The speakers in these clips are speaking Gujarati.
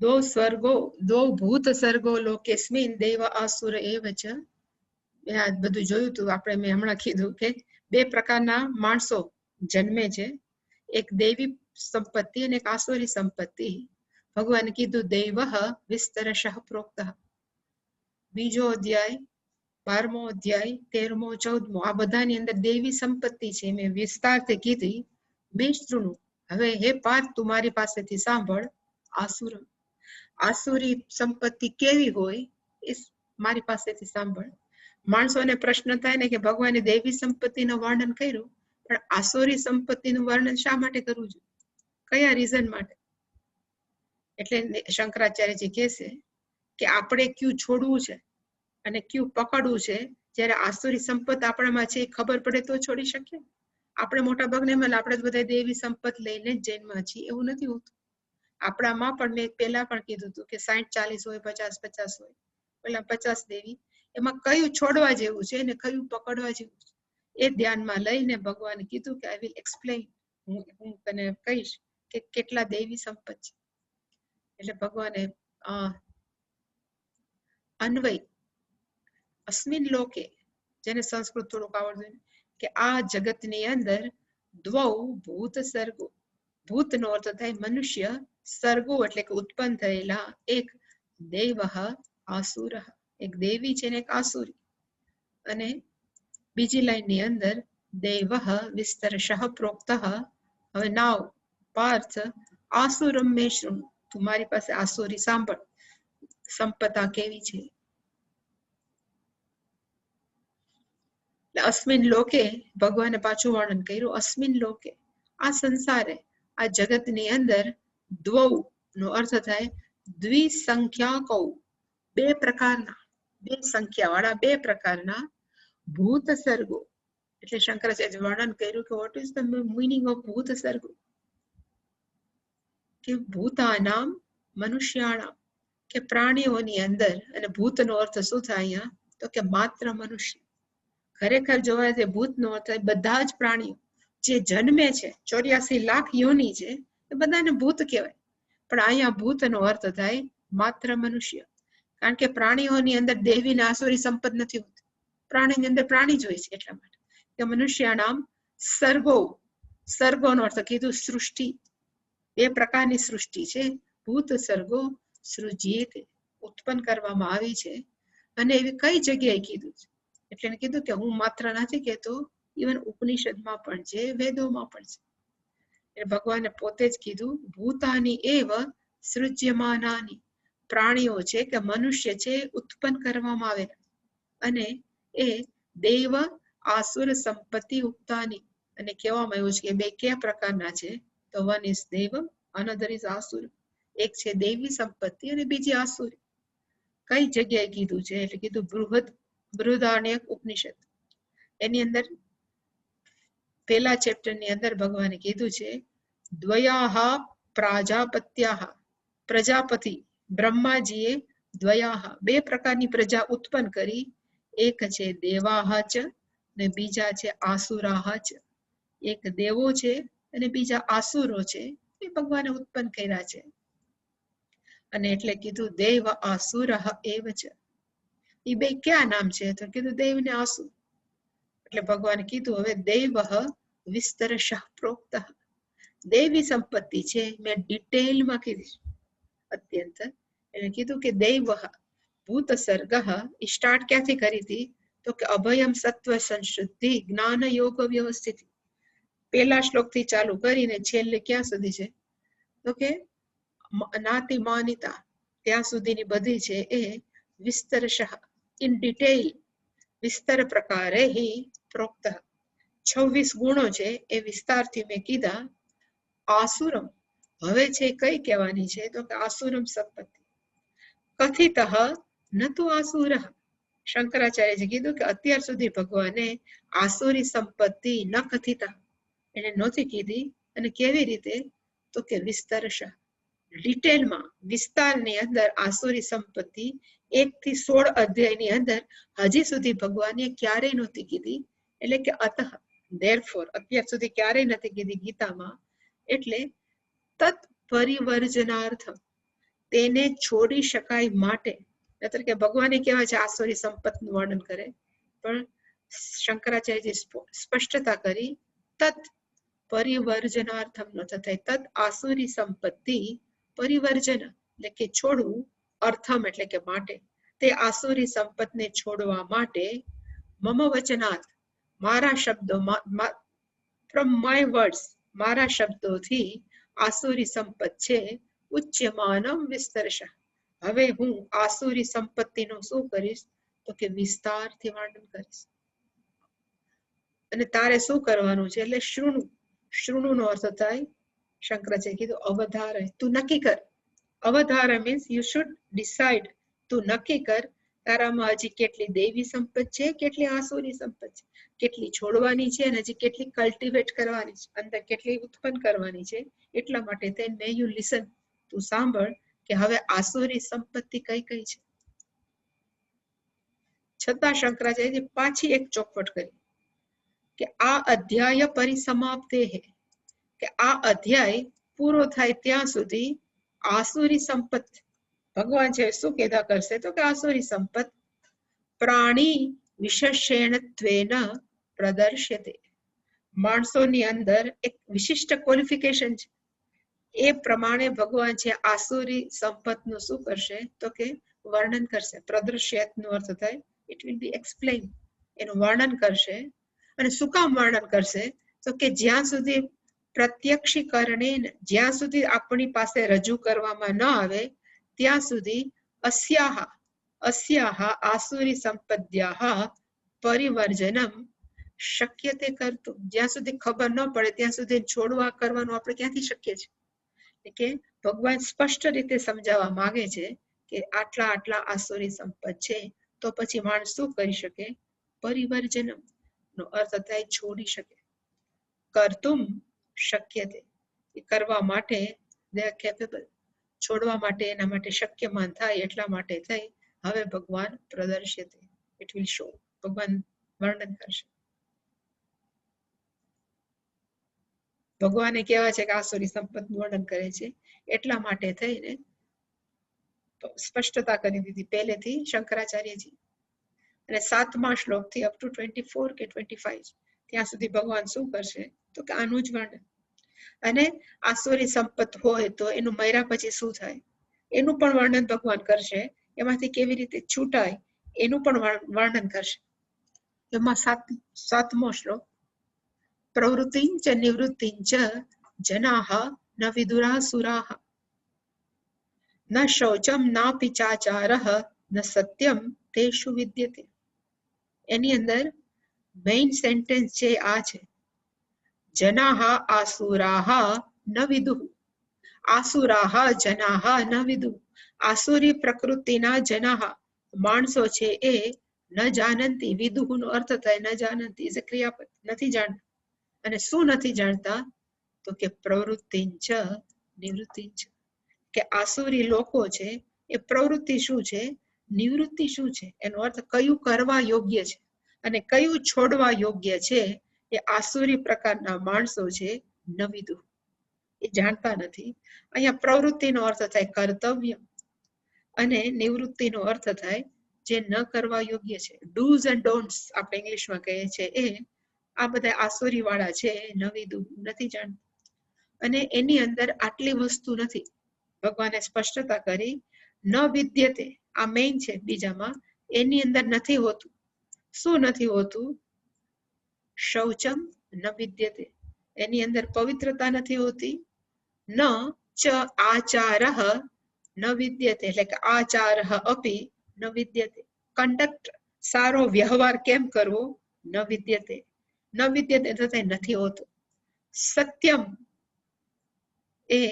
દો સ્વર્ગો દો ભૂત સર્ગો લોકેસ્મિન દેવ અસુર એવ મેં આ બધું જોયું હતું આપણે મેં હમણાં કીધું કે બે પ્રકારના માણસો જન્મે છે. એક દેવી સંપત્તિ અને એક આસુરી સંપત્તિ. ભગવાન કીધું, દૈવ વિસ્તરશ પ્રોક્ત. બીજો અધ્યાય, બારમો અધ્યાય, તેરમો, ચૌદમો, આ બધાની અંદર દેવી સંપત્તિ છે. મેં વિસ્તારથી કીધી, મેં શૃણુ હવે હે પાર્થ, તું મારી પાસેથી સાંભળ, આસુર આસુરી સંપત્તિ કેવી હોય, એ મારી પાસેથી સાંભળ. માણસોને પ્રશ્ન થાય ને કે ભગવાને દેવી સંપત્તિનું વર્ણન કર્યું, પણ આસુરી સંપત્તિનું વર્ણન શા માટે કરવું જોઈએ? કયા રીઝન માટે? એટલે શંકરાચાર્યજી કહે છે કે આપણે ક્યુ છોડવું છે અને ક્યુ પકડવું છે, જ્યારે આસુરી સંપત્તિ આપણામાં છે, એ ખબર પડે તો છોડી શકીએ? આપણે મોટા ભાગને એમ આપણે બધા દેવી સંપત લઈને જ જૈનમાં છીએ, એવું નથી હોતું. આપણામાં પણ મેં પહેલા પણ કીધું હતું કે સાઠ ચાલીસ હોય, પચાસ પચાસ હોય. પેલા પચાસ દેવી. એમાં કયું છોડવા જેવું છે ને કયું પકડવા જેવું છે? એ ધ્યાનમાં લઈને ભગવાને કીધું કે આઈ વિલ એક્સપ્લેન હું હું તને કહીશ કે કેટલા દેવી સંપત છે. એટલે ભગવાને અન્વય, અસ્મિન લોકે, જેને સંસ્કૃત થોડુંક આવડતું કે આ જગતની અંદર દ્વૌ, ભૂત, સર્ગો, ભૂતનો અર્થ થાય મનુષ્ય સર્ગો એટલે કે ઉત્પન્ન થયેલા એક દેવ આસુર. એક દેવી છે એક આસુરી. અને બીજી લાઈનની અંદર દેવ વિસ્તરશ પ્રોક્ત. હવે નાવ, પાર્થ, આસુરમ મે તું મારી પાસે આસુરી સાંભળ. સંપતા કેવી છે? અસ્મિન લોકે ભગવાને પાછું વર્ણન કર્યું અસ્મિન લોકે આ સંસારે, આ જગતની અંદર દ્વૌ નો અર્થ થાય દ્વિસંખ્યાકૌ. બે પ્રકારના, બે સંખ્યા વાળા બે પ્રકારના ભૂત સર્ગો. એટલે શંકરાચાર્ય વર્ણન કર્યું કે what is the meaning of ભૂત સર્ગો? કે ભૂતાનામ, મનુષ્યાણામ, કે પ્રાણીઓની અંદર, અને ભૂતનો અર્થ શું થાય અહીંયા? તો કે માત્ર મનુષ્ય. ખરેખર જોવા છે ભૂતનો અર્થ બધા જ પ્રાણીઓ. જે જન્મે છે, ચોર્યાસી લાખ યોની છે એ બધાને ભૂત કહેવાય. પણ અહીંયા ભૂતનો અર્થ થાય માત્ર મનુષ્ય. કારણ કે પ્રાણીઓની અંદર દેવી ને સંપદ નથી હોતી. પ્રાણીની અંદર પ્રાણી જ છે એટલા માટે. કે મનુષ્ય નામ સર્ગો. સર્ગોનો અર્થ કીધું સૃષ્ટિ. બે પ્રકારની સૃષ્ટિ છે. ભૂત, સર્ગો, સૃજીત ઉત્પન્ન કરવામાં આવી છે. અને એવી કઈ જગ્યાએ કીધું છે? એટલે કીધું કે હું માત્ર નથી કહેતો ઇવન ઉપનિષદમાં પણ છે, વેદોમાં પણ છે. ભગવાને પોતે જ કીધું, ભૂતાની એવ સૃજ્યમાનાની પ્રાણીઓ છે કે મનુષ્ય છે ઉત્પન્ન કરવામાં આવેલા અને એ દેવ આસુર સંપત્તિ ઉક્તાની અને કહેવામાં આવ્યું છે કે બે કયા પ્રકારના છે? તો one is deva another is asura. એક છે દેવી સંપત્તિ અને બીજી આસુર. કઈ જગ્યાએ કીધું છે? એટલે કીધું બૃહદ, બૃહદારણ્યક ઉપનિષદ. એની અંદર પહેલા ચેપ્ટરની અંદર ભગવાને કીધું છે, દ્વયાહા પ્રાજાપત્યાહ. પ્રજાપતિ બ્રહ્માજીએ દ્વયાહ બે પ્રકારની પ્રજા ઉત્પન્ન કરી, એક છે દેવાહ ચ ને બીજા છે આસુરાહ ચ એક દેવો છે અને બીજા આસુરો છે, એ ભગવાને ઉત્પન્ન કર્યા છે. અને એટલે કીધું દેવ આસુર એવ છે એ બે ક્યાં નામ છે? તો કીધું દેવ ને આસુર. એટલે ભગવાને કીધું હવે દેવ વિસ્તર પ્રોક્ત. દૈવી સંપત્તિ છે, મેં ડિટેલમાં કીધી. અત્યંત. એને કીધું કે દૈવ, ભૂત સર્ગ સ્ટાર્ટ ક્યાંથી કરી હતી? તો કે અભયમ સત્વ સંશુદ્ધિ, જ્ઞાન યોગ વ્યવસ્થિત. પેલા શ્લોકથી ચાલુ કરીને છેલ્લે ક્યાં સુધી છે? તો કે નાતિ માનિતા. ત્યાં સુધીની બધી છે એ વિસ્તરશ ઇન ડિટેલ વિસ્તર પ્રકારે હિ પ્રોક્ત. છવ્વીસ ગુણો છે એ વિસ્તારથી મેં કીધા આસુરમ. હવે છે કઈ કહેવાની છે? તો કે આસુરમ સંપત્તિ. કથિત ન તો આસુર. શંકરાચાર્યજી કીધું કે અત્યાર સુધી ભગવાને આસુરી સંપત્તિ ન કથિત. એને નહોતી કીધી અને કેવી રીતે? તો કે વિસ્તરશ. ડિટેલમાં વિસ્તારની અંદર આસુરી સંપત્તિ એક થી સોળ અધ્યાયની અંદર હજી સુધી ભગવાને ક્યારેય નહોતી કીધી. એટલે કે અતઃ. ધેરફોર અત્યાર સુધી ક્યારેય નથી કીધી ગીતામાં, એટલે તત પરિવર્જનાર્થ તેને છોડી શકાય માટે, નતર કે ભગવાને કહેવાય છે આસુરી સંપત્તિનું વર્ણન કરે, પણ શંકરાચાર્યજી સ્પષ્ટતા કરી તત પરિવર્જનાર્થમ નો થાય તત આસુરી સંપત્તિ, પરિવર્જન, એટલે કે છોડવું, અર્થમ એટલે કે માટે, તે આસુરી સંપત્તિને છોડવા માટે મમ વચનાત મારા શબ્દો ફ્રોમ માય વર્ડ્સ મારા શબ્દોથી આસુરી સંપત છે, ઉચ્ચમાનમ વિસ્તરશ. હવે હું આસુરી સંપત્તિનો શું કરીશ? તો કે વિસ્તારથી વર્ણન કરીશ. અને તારે શું કરવાનું છે? એટલે શૃણુ શૃણુ નો અર્થ થાય શંકરાચાર્ય કીધું, અવધાર. તું નક્કી કર. Avadhar means you should decide તું નક્કી કર, તારામાં હજી કેટલી દેવી સંપત છે, કેટલી આસુરી સંપત્તિ છે. કેટલી છોડવાની છે અને હજી કેટલી કલ્ટિવેટ કરવાની છે, અંદર કેટલી ઉત્પન્ન કરવાની છે, એટલા માટે તે મે યુ લિસન તું સાંભળ કે હવે આસુરી સંપત્તિ કઈ કઈ છે. છતાં શંકરાચાર્યજી પાછી એક ચોખવટ કરી કે આ અધ્યાય પરિસમાપ્તે હે, કે આ અધ્યાય પૂરો થાય ત્યાં સુધી આસુરી સંપત્તિ, ભગવાન છે શું કેદા કરશે તો કે આસુરી સંપત્તિ પ્રાણી વિશેષણત્વેન પ્રદર્શ્યતે માણસોની અંદર એક વિશિષ્ટ ક્વોલિફિકેશન છે. એ પ્રમાણે ભગવાન છે આસુરી સંપતનું શું કરશે? તો કે વર્ણન કરશે. પ્રદર્શ્યતનો અર્થ થાય ઇટ વિલ બી એક્સપ્લેન એનું વર્ણન કરશે. અને શું કામ વર્ણન કરશે? તો કે જ્યાં સુધી પ્રત્યક્ષીકરણે જ્યાં સુધી આપણી પાસે રજૂ કરવામાં ન આવે, ત્યાં સુધી અસ્યાહ અસ્યાહ આસુરી સંપદ્યાહ પરિવર્જનમ શક્ય તે કરતું જ્યાં સુધી ખબર ન પડે, ત્યાં સુધી છોડવા કરવાનું આપણે ક્યાંથી શક્ય છે? કે ભગવાન સ્પષ્ટ રીતે સમજાવવા માંગે છે કે આટલા આટલા આસુરી સંપદ છે, તો પછી માણસ શું કરી શકે? પરિવર્જનમ નો અર્થ થાય છોડી શકે. કરતું શક્ય તે. કરવા માટે દે કેપેબલ છોડવા માટે એના માટે શક્યમાન થાય, એટલા માટે થઈ. હવે ભગવાન પ્રદર્શિત. ઇટ વિલ શો ભગવાન વર્ણન કરશે. ભગવાને કહેવા છે કે આસુરી સંપતનું વર્ણન કરે છે. એટલા માટે થઈને સ્પષ્ટતા કરી દીધી પહેલેથી શંકરાચાર્યજી. અને સાતમા શ્લોકથી અપ ટુ ટ્વેન્ટી ફોર કે ટ્વેન્ટી ફાઈવ ત્યાં સુધી ભગવાન શું કરશે? તો કે આનું જ વર્ણન. અને આસુરી સંપત હોય તો એનું મૈરા પછી શું થાય? એનું પણ વર્ણન ભગવાન કરશે. એમાંથી કેવી રીતે છૂટાય? એનું પણ વર્ણન કરશે. એમાં સાત, સાતમો શ્લોક. પ્રવૃત્તિ નિવૃત્તિંચ જનાહ ન વિદુરાસુરાહ ન શૌચમ ના પિચાચાર ન સત્યમ તેષુ વિદ્યતે એની અંદર મેઇન સેન્ટેન્સ છે આ છે, જનાહ આસુરાહ ન વિદુ. આસુરાહ જનાહ ન વિદુઃ. આસુરી પ્રકૃતિના જનાહ, માણસો છે એ ન જાનંતી. વિદુઃ નો અર્થ થાય ન જાનંતી ક્રિયાપદ. નથી જાણતા. અને શું નથી જાણતા? તો કે પ્રવૃત્તિ જ નિવૃત્તિ જ કે આસુરી લોકો છે, એ પ્રવૃત્તિ શું છે? નિવૃત્તિ શું છે? એનો અર્થ કયું કરવા યોગ્ય છે? અને કયું છોડવા યોગ્ય છે? એ આસુરી પ્રકારના માણસો છે, નવિદુ. એ જાણતા નથી. અહીંયા પ્રવૃત્તિનો અર્થ થાય કર્તવ્ય. અને નિવૃત્તિનો અર્થ થાય જે ન કરવા યોગ્ય છે. ડૂઝ એન્ડ ડોન્ટ્સ આપણે ઇંગ્લિશમાં કહીએ છીએ એ આ બધા આસુરી વાળા છે, નવી નથી જાણતા. અને એની અંદર આટલી વસ્તુ નથી. ભગવાને સ્પષ્ટતા કરી, ન વિદ્યતે આ મેઇન છે બીજામાં, એની અંદર નથી હોતું. શું નથી હોતું? શૌચમ ન વિદ્યતે એની અંદર પવિત્રતા નથી હોતી. ન ચ આચાર ન વિદ્યતે એટલે કે આચાર અપી ન વિદ્યતે કંડક્ટ સારો વ્યવહાર કેમ કરવો? ન વિદ્યતે ન વિદ્યતે થતા નથી હોતું સત્યમ એ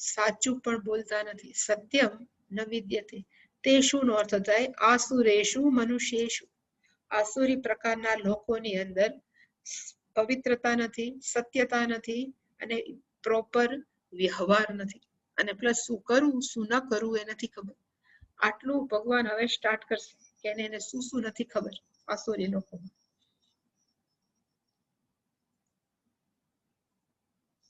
સાચું પણ બોલતા નથી સત્યમ ન વિદ્યતે તે શું નો અર્થ થાય આસુરેશુ મનુષ્યેશુ આસુરી પ્રકારના લોકોની અંદર પવિત્રતા નથી સત્યતા નથી અને પ્રોપર વ્યવહાર નથી અને પ્લસ શું કરવું શું ન કરવું એ નથી ખબર આટલું ભગવાન હવે સ્ટાર્ટ કરશે કે એને શું શું નથી ખબર આસુરી લોકોમાં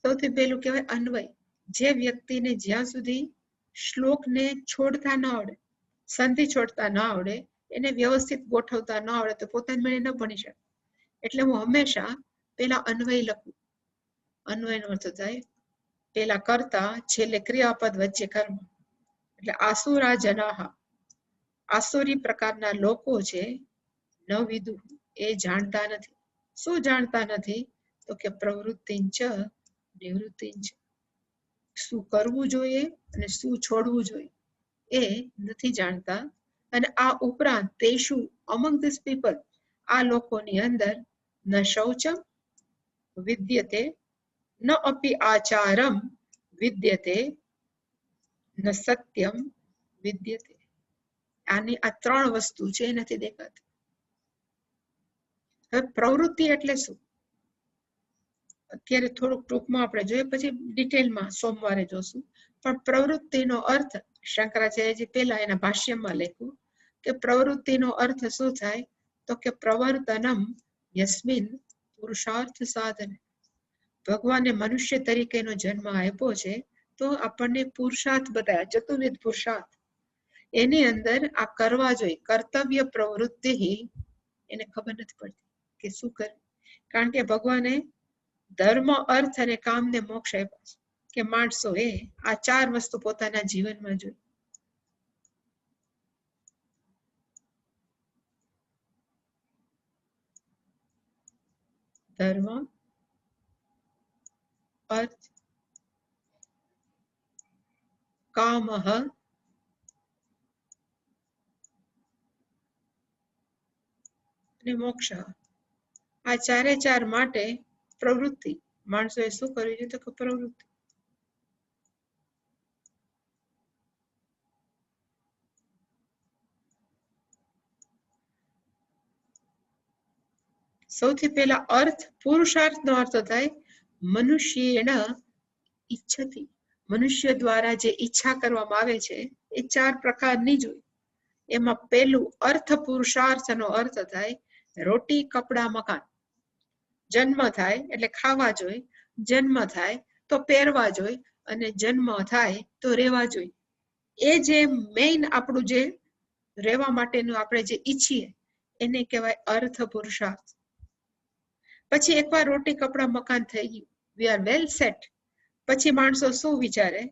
સૌથી પહેલું કહેવાય અન્વય. જે વ્યક્તિને જ્યાં સુધી શ્લોકને છોડતા ન આવડે, સંધિ છોડતા ન આવડે, એને વ્યવસ્થિત ગોઠવતા ન આવડે, તો પોતાની મેળે ન ભણી શકે. એટલે હું હંમેશા પેલા અન્વય લખું. અન્વયનો અર્થ થાય પેલા કરતા, છેલ્લે ક્રિયાપદ વચ્ચે કર્મ. એટલે આસુરા જનાહા આસુરી પ્રકારના લોકો છે, ન વિદુ, એ જાણતા નથી. શું જાણતા નથી? તો કે પ્રવૃત્તિ ચ નિવૃત્તિ છે. શું કરવું જોઈએ અને શું છોડવું જોઈએ એ નથી જાણતા અને આ ઉપરાંત તેશુ અમંગ ધીસ પીપલ આ લોકોની અંદર ન શૌચમ વિદ્યતે, ન અપી આચારમ વિદ્યતે, ન સત્યમ વિદ્યતે. આની આ ત્રણ વસ્તુ છે એ નથી દેખાતી. હવે પ્રવૃત્તિ એટલે શું? અત્યારે થોડુંક ટૂંકમાં આપણે જોઈએ, પછી ડિટેલમાં સોમવારે જોશું. પણ પ્રવૃત્તિનો અર્થ શંકરાચાર્યજી પહેલા એના ભાષ્યમાં લખ્યું કે પ્રવૃત્તિનો અર્થ શું થાય? તો કે પ્રવર્તનમ યસ્મિન પુરુષાર્થ સાધન. ભગવાને મનુષ્ય તરીકેનો જન્મ આપ્યો છે, તો આપણને પુરુષાર્થ બતાવ્યા ચતુર્વિધ પુરુષાર્થ. એની અંદર આ કરવા જોઈએ, કર્તવ્ય પ્રવૃત્તિ. એને ખબર નથી પડતી કે શું કરે? કારણ કે ભગવાને ધર્મ, અર્થ અને કામને મોક્ષ આપ્યા છે. કે માણસો એ આ ચાર વસ્તુ પોતાના જીવનમાં જોઈ. ધર્મ, અર્થ, કામ અને મોક્ષ. આ ચારે ચાર માટે પ્રવૃત્તિ. માણસોએ શું કરવી જોઈએ તો કે પ્રવૃત્તિ. સૌથી પહેલા અર્થ, પુરુષાર્થનો અર્થ થાય, મનુષ્યણ ઈચ્છતી. મનુષ્ય દ્વારા જે ઈચ્છા કરવામાં આવે છે, એ ચાર પ્રકારની જ હોય. એમાં પહેલું અર્થ પુરુષાર્થનો અર્થ થાય રોટી, કપડા, મકાન. જન્મ થાય એટલે ખાવા જોઈએ જન્મ થાય તો પહેરવા જોઈએ અને જન્મ થાય તો રહેવા જોઈએ એ જે મેઇન આપણું જે રહેવા માટેનું આપણે જે ઈચ્છીએ, એને કહેવાય અર્થ પુરુષાર્થ. પછી એકવાર રોટી કપડા મકાન થઈ ગયું વી આર વેલ સેટ પછી માણસો શું વિચારે?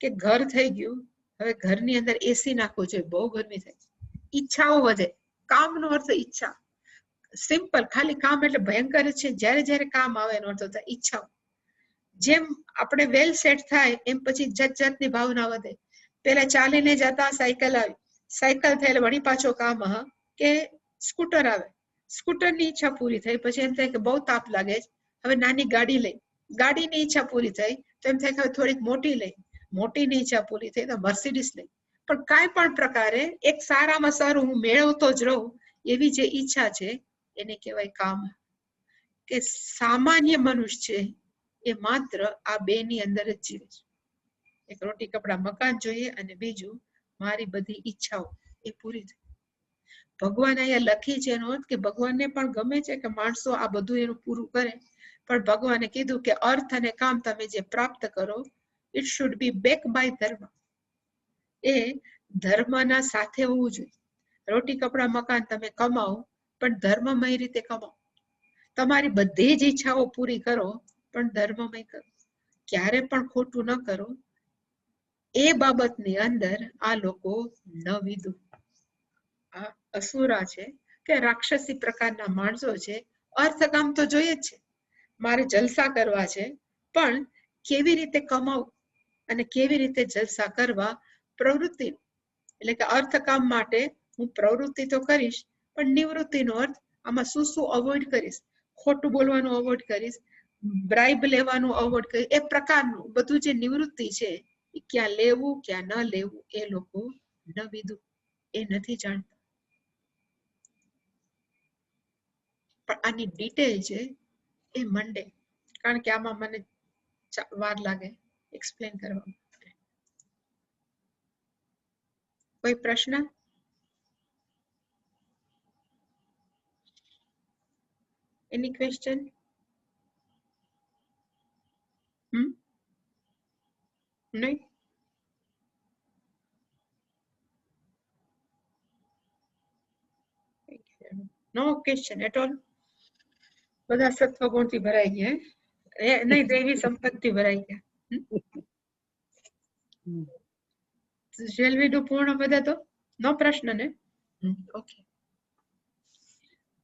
કે ઘર થઈ ગયું, હવે ઘરની અંદર એસી નાખવું જોઈએ, બહુ ગરમી થાય ઈચ્છાઓ વધે, કામનો અર્થ ઈચ્છા. સિમ્પલ ખાલી કામ એટલે ભયંકર છે. જ્યારે જ્યારે કામ આવે એનો અર્થ થાય ઈચ્છાઓ જેમ આપણે વેલ સેટ થાય, એમ પછી જાત જાતની ભાવના વધે. પેલા ચાલીને જતા સાયકલ આવી. સાયકલ થયેલ વળી પાછો કામ હા કે સ્કૂટર આવે. સ્કૂટરની ઈચ્છા પૂરી થઈ. પછી એમ થાય કે બહુ તાપ લાગે હવે નાની ગાડી લઈ. ગાડીની ઈચ્છા પૂરી થઈ, તો એમ થાય કે હવે થોડીક મોટી લઈ. મોટીની ઈચ્છા પૂરી થઈ, તો મર્સિડીસ લઈ. પણ કાંઈ પણ પ્રકારે એક સારામાં સારું હું મેળવતો જ રહું, એવી જે ઈચ્છા છે એને કહેવાય કામ. કે સામાન્ય મનુષ્ય એ માત્ર આ બે ની અંદર જ જીવે છે. એક રોટી કપડા મકાન જોઈએ અને બીજું મારી બધી ઈચ્છાઓ, એ પૂરી થાય. ભગવાન અહીંયા લખી છે એનો કે ભગવાનને પણ ગમે છે કે માણસો આ બધું એનું પૂરું કરે, પણ ભગવાને કીધું કે અર્થ અને કામ તમે જે પ્રાપ્ત કરો it should be back by dharma. એ ધર્મના સાથે હોવું જોઈએ. રોટી કપડા મકાન તમે કમાઓ પણ ધર્મમય રીતે કમાઓ તમારી બધી જ ઈચ્છાઓ પૂરી કરો, પણ ધર્મમય કરો. ક્યારે પણ ખોટું ન કરો. એ બાબતની અંદર આ લોકો ન વિધું. આ અસુરા છે કે રાક્ષસી પ્રકારના માણસો છે. અર્થકામ તો જોઈએ જ છે. મારે જલસા કરવા છે, પણ કેવી રીતે કમાવું અને કેવી રીતે જલસા કરવા પ્રવૃત્તિ? એટલે કે અર્થકામ માટે હું પ્રવૃત્તિ તો કરીશ પણ નિવૃત્તિનો અર્થ આમાં શું શું અવોઇડ કરીશ? ખોટું બોલવાનું અવોઇડ કરીશ? બ્રાઇબ લેવાનું અવોઇડ કરીશ? એ પ્રકારનું બધું જે નિવૃત્તિ છે, એ ક્યાં લેવું, ક્યાં ન લેવું, એ લોકો ન વિદું એ નથી જાણતા. પણ આની ડિટેલ છે, એ મંડે. કારણ કે આમાં મને વાર લાગે એક્સપ્લેન કરવા માટે. કોઈ પ્રશ્ન? Any question? Hmm? No? No question at all બધા સત્વ ગુણથી ભરાઈ ગયા નહીં દેવી સંપત્તિ ભરાઈ ગયા. શેલ વિડુ પૂર્ણ બધા તો? નો પ્રશ્ન ને? ઓકે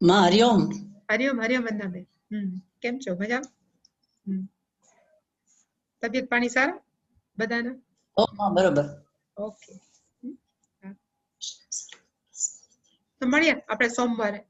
માં હરિઓમ હરિઓમ હરિઓમ વંદનાબેન કેમ છો? મજા તબિયત પાણી સારા? બધાના? ઓ બરોબર. ઓકે. તો મળીએ આપણે સોમવારે.